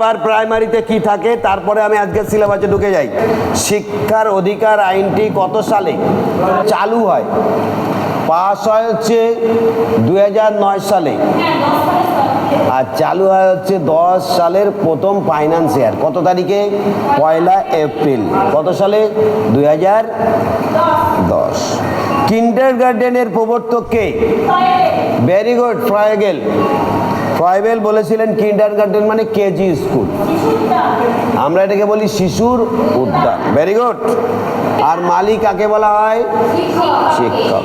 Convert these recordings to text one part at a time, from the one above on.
আবার প্রাইমারিতে কি থাকে, তারপরে আমি আজকের সিলেবাসে ঢুকে যাই। শিক্ষার অধিকার আইনটি কত সালে? চালু হয়। পাস হয় হচ্ছে দুই হাজার নয় সালে। আর চালু হয় হচ্ছে দশ সালের প্রথম ফাইন্যান্স ইয়ার কত তারিখে? পয়লা এপ্রিল। কত সালে? দুই হাজার দশ। কিন্ডার গার্ডেনের প্রবর্তক কে? ভেরি গুড ফ্রয়েগেল ফ্রয়েবেল বলেছিলেন কিন্ডার গার্ডেন মানে কেজি স্কুল। আমরা এটাকে বলি শিশুর উদ্যান। ভেরি গুড আর মালিক কাকে বলা হয়? শিক্ষক।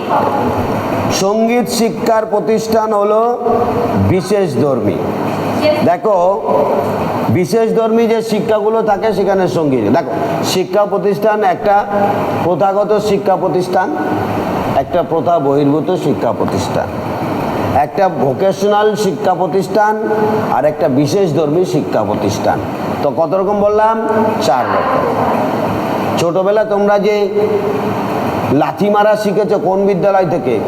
সংগীত শিক্ষার প্রতিষ্ঠান হলো বিশেষ ধর্মী। দেখো, বিশেষ ধর্মী যে শিক্ষাগুলো থাকে সেখানে সংগীত। দেখো, শিক্ষা প্রতিষ্ঠান একটা প্রথাগত শিক্ষা প্রতিষ্ঠান, একটা প্রথা বহির্ভূত শিক্ষা প্রতিষ্ঠান। একটা ভোকেশনাল শিক্ষা প্রতিষ্ঠান আর একটা বিশেষ ধর্মী শিক্ষা প্রতিষ্ঠান। তো কত রকম বললাম? চার রকম। ছোটবেলা তোমরা যে লাথি মারা শিখেছো কোন বিদ্যালয় থেকে?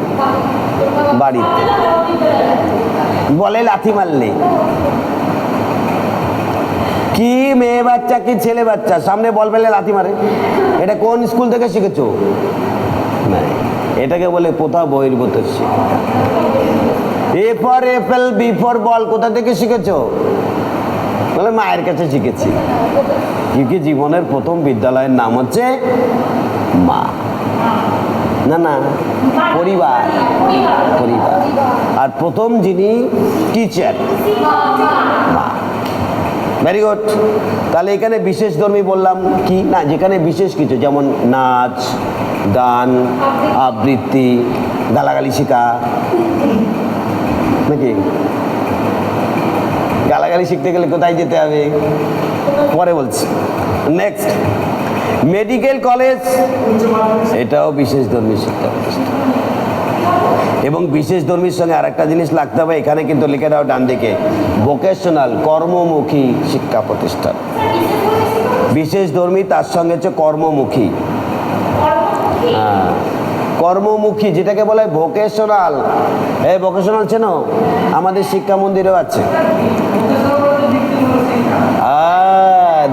বাড়িতে। বলে লাথি মারলে। কি মেয়ে বাচ্চা, কি ছেলে বাচ্চা? সামনে বল পেলে লাথি মারে। এটা কোন স্কুল থেকে শিখেছো? এটাকে বলে প্রথা বহির্ভূত শিক্ষা। A for apple B for ball কোথা থেকে শিখেছো? বলে মায়ের কাছে শিখেছি। কি জীবনের প্রথম বিদ্যালয়ের নাম হচ্ছে মা। না না, পরিবার। পরিবার। আর প্রথম যিনি টিচার মা। ভেরি গুড তাহলে এখানে বিশেষ ধর্মী বললাম কি? না, যেখানে বিশেষ কিছু, যেমন নাচ, গান, আবৃত্তি, গালাগালি শেখা নাকি? গালাগালি শিখতে গেলে কোথায় যেতে হবে? পরে বলছি। নেক্সট মেডিকেল কলেজ এটাও বিশেষ ধর্মী শিক্ষা প্রতিষ্ঠান। এবং বিশেষ ধর্মীর সঙ্গে আরেকটা জিনিস লাগতে হবে এখানে কিন্তু লিখে দাও ডান দিকে ভোকেশনাল কর্মমুখী শিক্ষা প্রতিষ্ঠান। বিশেষ ধর্মী তার সঙ্গে হচ্ছে কর্মমুখী? হ্যাঁ। কর্মমুখী, যেটাকে বলে ভোকেশনাল এই ভোকেশনাল চেনো? আমাদের শিক্ষা মন্দিরেও আছে।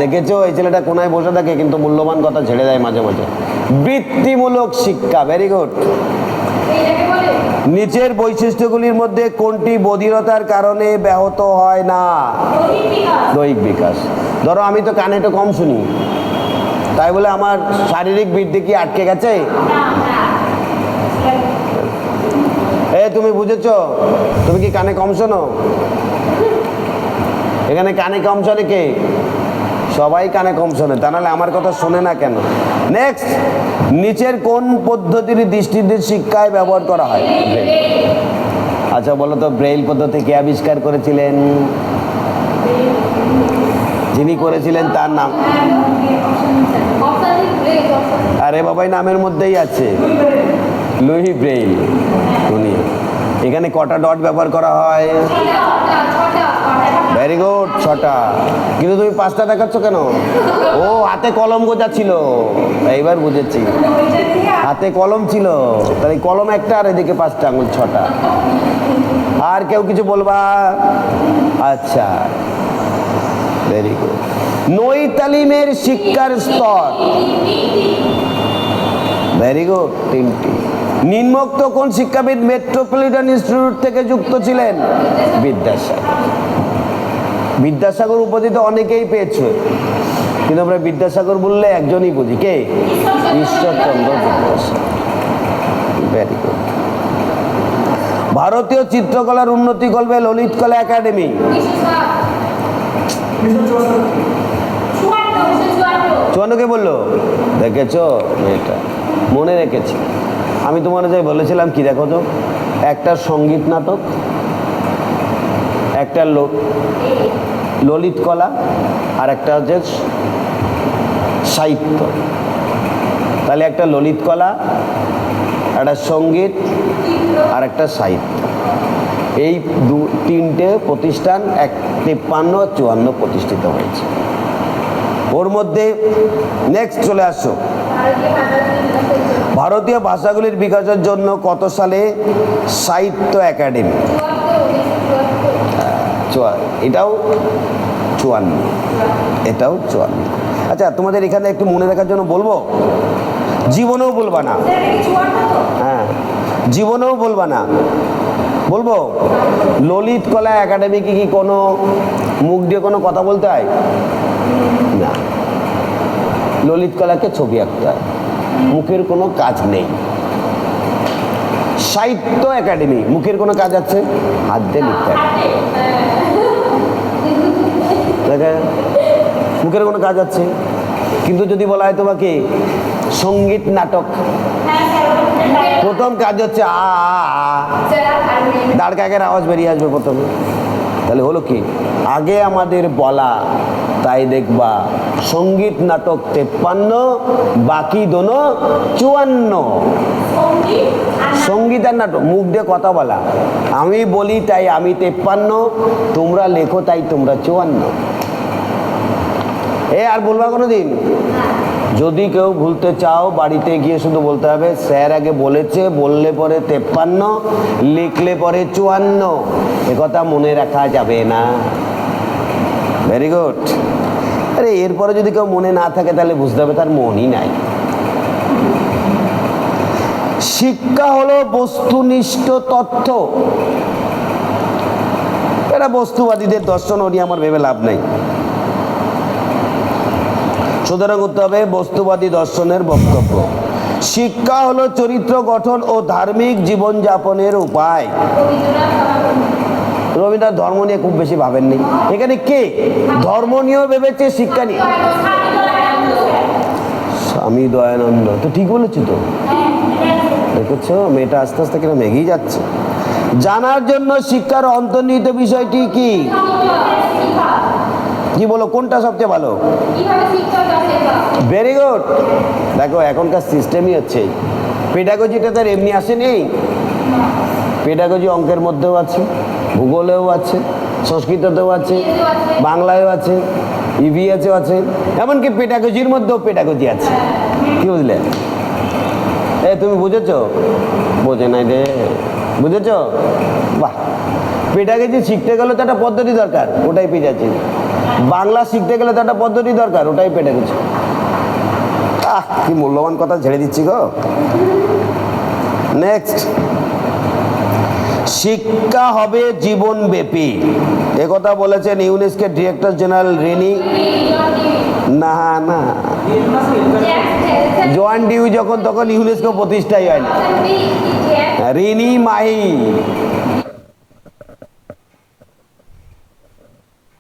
দেখেছ? এই ছেলেটা কোনায় বসে থাকে, কিন্তু মূল্যবান কথা ছেড়ে দেয় মাঝে মাঝে। বৃত্তিমূলক শিক্ষা ভেরি গুড নিচের বৈশিষ্ট্যগুলির মধ্যে কোনটি বধিরতার কারণে ব্যাহত হয় না? দৈহিক বিকাশ। ধরো, আমি তো কানে একটু কম শুনি। তাই বলে আমার শারীরিক বৃদ্ধি কি আটকে গেছে? তুমি বুঝেছ? তুমি কি কানে কম শোনো? এখানে কানে কম শোনে কে? সবাই কানে কম শোনে, তা নাহলে আমার কথা শোনে না কেন? নেক্সট নিচের কোন পদ্ধতির দৃষ্টিতে শিক্ষায় ব্যবহার করা হয়? আচ্ছা বলো তো, ব্রেইল পদ্ধতি কে আবিষ্কার করেছিলেন? যিনি করেছিলেন তার নাম? আরে বাবাই, নামের মধ্যেই আছে। লুই ব্রেইল উনি এখানে কটা ডট ব্যবহার করা হয়? ভেরি গুড ছটা। কিন্তু তুমি পাঁচটা দেখাচ্ছ কেন? ও, হাতে কলম গোজা ছিল এইবার বুঝেছি। হাতে কলম ছিল। তাহলে কলম একটা আর এদিকে পাঁচটা, আঙুল ছটা। আর কেউ কিছু বলবা? আচ্ছা। ভেরি গুড নই তালিমের শিক্ষার স্তর। ভেরি গুড তিনটি। নিম্নোক্ত কোন শিক্ষাবিদ মেট্রোপলিটন ইনস্টিটিউট থেকে যুক্ত ছিলেন? বিদ্যাসাগর। বিদ্যাসাগর উপাধি তো অনেকেই পেয়েছে। কিন্তু আমরা বিদ্যাসাগর বললে একজনই বুঝি। কে? ঈশ্বরচন্দ্র বিদ্যাসাগর। ভেরি গুড ভারতীয় চিত্রকলার উন্নতি করবে ললিত কলা একাডেমি। চুয়ান্নকে বলল? দেখেছ? মেয়েটা মনে রেখেছি। আমি তোমার যে বলেছিলাম কি দেখো তো? একটা সংগীত নাটক, একটা ললিত কলা, আর একটা হচ্ছে সাহিত্য। তাহলে একটা ললিত কলা, একটা সংগীত, আর একটা সাহিত্য। এই দু, তিনটে প্রতিষ্ঠান এক, তিপ্পান্ন, চুয়ান্ন প্রতিষ্ঠিত হয়েছে। ওর মধ্যে নেক্সট চলে আসো। ভারতীয় ভাষাগুলির বিকাশের জন্য কত সালে সাহিত্য একাডেমি? এটাও চুয়ান্ন। এটাও চুয়ান্ন। আচ্ছা তোমাদের এখানে একটু মনে রাখার জন্য বলব? জীবনেও বলবা না। হ্যাঁ জীবনেও বলবা না। বলব? ললিত কলা একাডেমি কি কোনো মুখ দিয়ে কোনো কথা বলতে হয়? না। ললিত কলাকে ছবি আঁকতে হয়। মুখের কোনো কাজ নেই। সাহিত্য একাডেমি মুখের কোনো কাজ আছে? হাত দিয়ে লিখতে মুখের কোনো কাজ আছে? কিন্তু যদি বলা হয় তোমাকে সংগীত নাটক প্রথম কাজ হচ্ছে আ আ, আ। দাঁড় কাকের আওয়াজ বেরিয়ে আসবে প্রথমে। তাহলে হলো কি? আগে আমাদের বলা, তাই দেখবা, সংগীত নাটক তেপ্পান্ন, বাকি দোনো চুয়ান্ন। সংগীত আর নাটক, মুখ দিয়ে কথা বলা। আমি বলি তাই আমি তেপ্পান্ন, তোমরা লেখো তাই তোমরা চুয়ান্ন। এ আর বলবা কোনো দিন যদি কেউ ভুলতে চাও, বাড়িতে গিয়ে শুধু বলতে হবে, স্যার আগে বলেছে, বললে পরে তেপ্পান্ন, লিখলে পরে চুয়ান্ন। কথা মনে রাখা যাবে না। ভেরি গুড আরে, এরপরে যদি কেউ মনে না থাকে, তাহলে বুঝতে হবে তার মনই নাই। শিক্ষা হলো বস্তুনিষ্ঠ তথ্য। এটা বস্তুবাদীদের দর্শন ও নিয়ে আমার ভেবে লাভ নেই। সুতরাং উত্তর হবে বস্তুবাদী দর্শনের বক্তব্য। শিক্ষা হলো চরিত্র গঠন ও ধার্মিক জীবনযাপনের উপায়। রবীন্দ্রনাথ ধর্ম নিয়ে খুব বেশি ভাবেননি। এখানে কে? ধর্ম নিয়েও ভেবেছে, শিক্ষা নিয়ে। স্বামী দয়ানন্দ। তো ঠিক বলেছি তো? দেখেছ, মেয়েটা আস্তে আস্তে কিরম এগিয়ে যাচ্ছে। জানার জন্য শিক্ষার অন্তর্নিহিত বিষয়টি কি? কি বলো কোনটা সবচেয়ে ভালো? ভেরি গুড দেখো এখনকার সিস্টেমই হচ্ছে পেডাগজিটা তার এমনি আসেনি পেডাগজি অঙ্কের মধ্যেও আছে ভূগোলেও আছে সংস্কৃততেও আছে বাংলায়ও আছে ইভিএসেও আছে এমনকি পেডাগজির মধ্যেও পেডাগজি আছে। কি বুঝলে? এ তুমি বুঝেছ? বোঝে নাই রে। বুঝেছ? বাহ। পেডাগজি শিখতে গেলে তো একটা পদ্ধতি দরকার ওটাই পেজাচ্ছি বাংলা শিখতে গেলে তো একটা পদ্ধতি দরকার, ওটাই পেডাগজি আহ, কি মূল্যবান কথা ছেড়ে দিচ্ছি গো। নেক্সট শিক্ষা হবে জীবনব্যাপী। একথা বলেছেন ইউনেস্কের ডিরেক্টর জেনারেল রেনি। না না। জোয়ান ডিউ যখন, তখন ইউনেস্কো প্রতিষ্ঠাই হয়নি। রিনি মাহি।